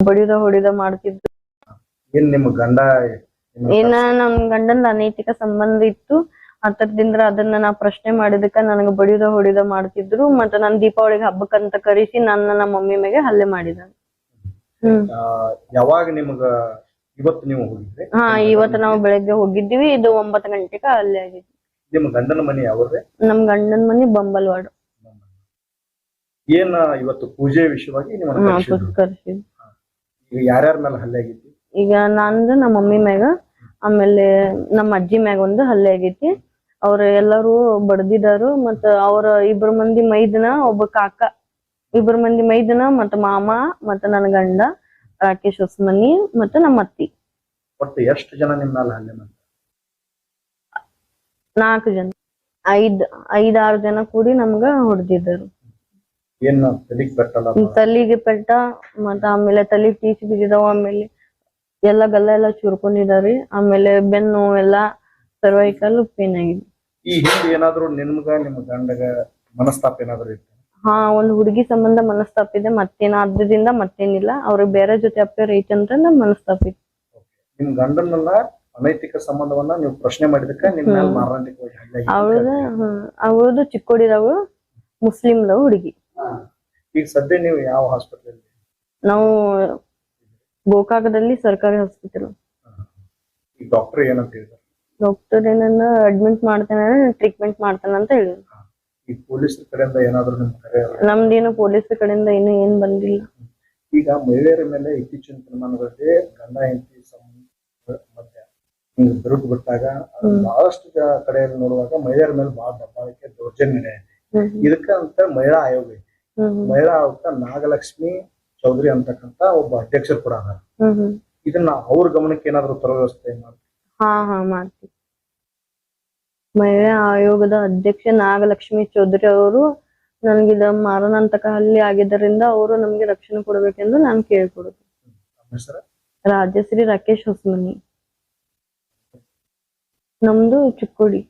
ಬಡಿದ ಹೊಡಿದ ಮಾಡ್ತಿದ್ರು ಏನ್ ನಿಮ್ ಗಂಡ ಏನ ನಮ್ ಗಂಡನ್ ಅನೈತಿಕ ಸಂಬಂಧ ಇತ್ತು. ಆತರದಿಂದ ಅದನ್ನ ನಾ ಪ್ರಶ್ನೆ ಮಾಡಿದಕ್ಕ ನನಗ ಬಡಿದ ಹೊಡಿದ ಮಾಡ್ತಿದ್ರು. ಮತ್ತ ನನ್ ದೀಪಾವಳಿಗೆ ಹಬ್ಬಕ್ಕಂತ ಕರೆಸಿ ನನ್ನ ನಮ್ಮ ಮಮ್ಮಿ ಮೇಲೆ ಹಲ್ಲೆ ಮಾಡಿದ ಹ್ಮ್. ಯಾವಾಗ ನಿಮ್ಗ ಇವತ್ತು ನೀವು ಹೋಗಿದ್ರಿ? ಹಾ ಇವತ್ತು ನಾವು ಬೆಳಗ್ಗೆ ಹೋಗಿದ್ದೀವಿ. ಇದು ಒಂಬತ್ತು ಗಂಟೆಗ ಅಲ್ಲೇ ಆಗಿದ್ವಿ ನಿಮ್ ಗಂಡನ ಮನೆ ಯಾವ್ರಿ? ನಮ್ ಗಂಡನ್ ಮನೆ ಬಂಬಲ್ವಾಡು. ಏನ ಇವತ್ತು ಪೂಜೆ ವಿಷಯವಾಗಿ ಹಾ ನಿಮ್ಮನ್ನ ಕರ್ಸಿದ್ರು? ಕರ್ಸಿದ್ ಈಗ ಯಾರ್ಯಾರ ಮೇಲೆ ಹಲ್ಲೆ ಆಗೈತಿ ಈಗ ನಂದು ನಮ್ಮ ಮಮ್ಮಿ ಮ್ಯಾಗ ಆಮೇಲೆ ನಮ್ಮ ಅಜ್ಜಿ ಮ್ಯಾಗ ಒಂದು ಹಲ್ಲೆ ಆಗೈತಿ. ಅವ್ರ ಎಲ್ಲರೂ ಬಡ್ದಿದಾರು ಮತ್ತ ಅವ್ರ ಇಬ್ರು ಮಂದಿ ಮೈದನ ಒಬ್ಬ ಕಾಕ ಇಬ್ರ ಮಂದಿ ಮೈದನ ಮತ್ತ ಮಾಮ ಮತ್ತ ನನ್ನ ಗಂಡ ರಾಕೇಶ್ ಹೊಸ್ಮನಿ ಮತ್ತ ನಮ್ಮ ಅತ್ತಿ. ಒಟ್ಟು ಎಷ್ಟು ಜನ ನಿಮ್ ಮೇಲೆ ಹಲ್ಲೆ ನಾಲ್ಕು ಜನ. ಐದ್ ಐದಾರು ಜನ ಕೂಡಿ ನಮ್ಗ ಹೊಡೆದಿದ್ದರು. ಏನ್ ತಲಿಗ್ ಪೆಟ್ಟಲ್ಲ ತಲಿಗೆ ಪೆಟ್ಟ ಮತ್ತ ಆಮೇಲೆ ತಲಿ ಟೀಚ್ ಬಿದ್ದಿದಾವ ಆಮೇಲೆ ಎಲ್ಲ ಗಲ್ಲ ಎಲ್ಲ ಚುರ್ಕೊಂಡಿದಾರಿ ಆಮೇಲೆ ಬೆನ್ನು ಎಲ್ಲಾ ಸರ್ವೈಕಲ್ ಪೇನ್ ಆಗಿದೆ. ಈ ಹಿಂದೆ ಏನಾದ್ರು ನಿಮ್ಗ ನಿಮ್ ಗಂಡಗ ಮನಸ್ತಾಪ ಏನಾದ್ರು ಇತ್ತು? ಹಾ ಒಂದ್ ಹುಡುಗಿ ಸಂಬಂಧ ಮನಸ್ತಾಪ ಇದೆ ಮತ್ತೇನ ಆದ್ರಿಂದ ಮತ್ತೇನಿಲ್ಲ ಅವ್ರಿಗೆ ಬೇರೆ ಜೊತೆ ಅಪ್ಪೇರ್ ಐತೆ ಅಂತ ಮನಸ್ತಾಪ ಇದೆ. ನಿಮ್ ಗಂಡನ್ನೆಲ್ಲ ಅನೈತಿಕ ಸಂಬಂಧವನ್ನ ನೀವು ಪ್ರಶ್ನೆ ಮಾಡಿದಕ್ಕ ನಿಮ್ ಮೇಲೆ ಆಗೈತಿ. ಅವಳದ ಅವಳದು ಚಿಕ್ಕೋಡಿದವಳು ಮುಸ್ಲಿಂದ ಹುಡುಗಿ. ಈಗ ಸದ್ಯ ನೀವು ಯಾವ ಹಾಸ್ಪಿಟಲ್ ನಾವು ಗೋಕಾಕದಲ್ಲಿ ಸರ್ಕಾರಿ ಹಾಸ್ಪಿಟಲ್ ಈ ಡಾಕ್ಟರ್ ಏನಂತ ಹೇಳಿದ್ರು ಡಾಕ್ಟರ್ ಏನನ್ನ ಅಡ್ಮಿಟ್ ಮಾಡ್ತಾನೆ ಟ್ರೀಟ್ಮೆಂಟ್ ಮಾಡ್ತಾನೆ ಅಂತ ಹೇಳಿದ್ರು. ಈ ಪೊಲೀಸ್ ಕಡೆಯಿಂದ ಏನಾದ್ರು ನಿಮ್ ಕರೆ ನಮ್ದೇನು ಪೊಲೀಸ್ ಕಡೆಯಿಂದ ಇನ್ನೂ ಏನ್ ಬಂದಿಲ್ಲ. ಈಗ ಮಹಿಳೆಯರ ಮೇಲೆ ಇತ್ತೀಚಿನ ದಿನಮಾನಗಳಲ್ಲಿ ಗಂಡ ಹೆಂಡತಿ ಮಧ್ಯ ಹಿಂಗ್ ಬಿರುಕು ಬಿಟ್ಟಾಗ ಬಹಳಷ್ಟು ಕಡೆಯಲ್ಲಿ ನೋಡುವಾಗ ಮಹಿಳೆಯರ ಮೇಲೆ ಬಹಳ ದಬ್ಬಾಳಿಕೆ ದೌರ್ಜನ್ಯ ಇದೆ ಇದಕ್ಕಂತ ಮಹಿಳಾ ಆಯೋಗ ಐತಿ. ಮಹಿಳಾ ಆಯುಕ್ತ ನಾಗಲಕ್ಷ್ಮಿ ಚೌಧರಿ ಅಂತಕ್ಕಂತ ಒಬ್ಬ ಅಧ್ಯಕ್ಷರು ಕೂಡ ಅದಾರ. ಇದನ್ನ ಅವ್ರ ಗಮನಕ್ಕೆ ಏನಾದ್ರು ತರೋ ವ್ಯವಸ್ಥೆ ಮಾಡಿ ಹಾ ಹಾ ಮಾಡ್ತೀವಿ. ಮಹಿಳಾ ಆಯೋಗದ ಅಧ್ಯಕ್ಷ ನಾಗಲಕ್ಷ್ಮಿ ಚೌಧರಿ ಅವರು ನನಗಿದ ಮಾರನಂತಕ ಹಲ್ಲೆ ಆಗಿದ್ದರಿಂದ ಅವರು ನಮ್ಗೆ ರಕ್ಷಣೆ ಕೊಡಬೇಕೆಂದು ನಾನು ಕೇಳಿಕೊಡುದು. ರಾಜಶ್ರೀ ರಾಕೇಶ್ ಹೊಸಮನಿ. ನಮ್ದು ಚಿಕ್ಕೋಡಿ.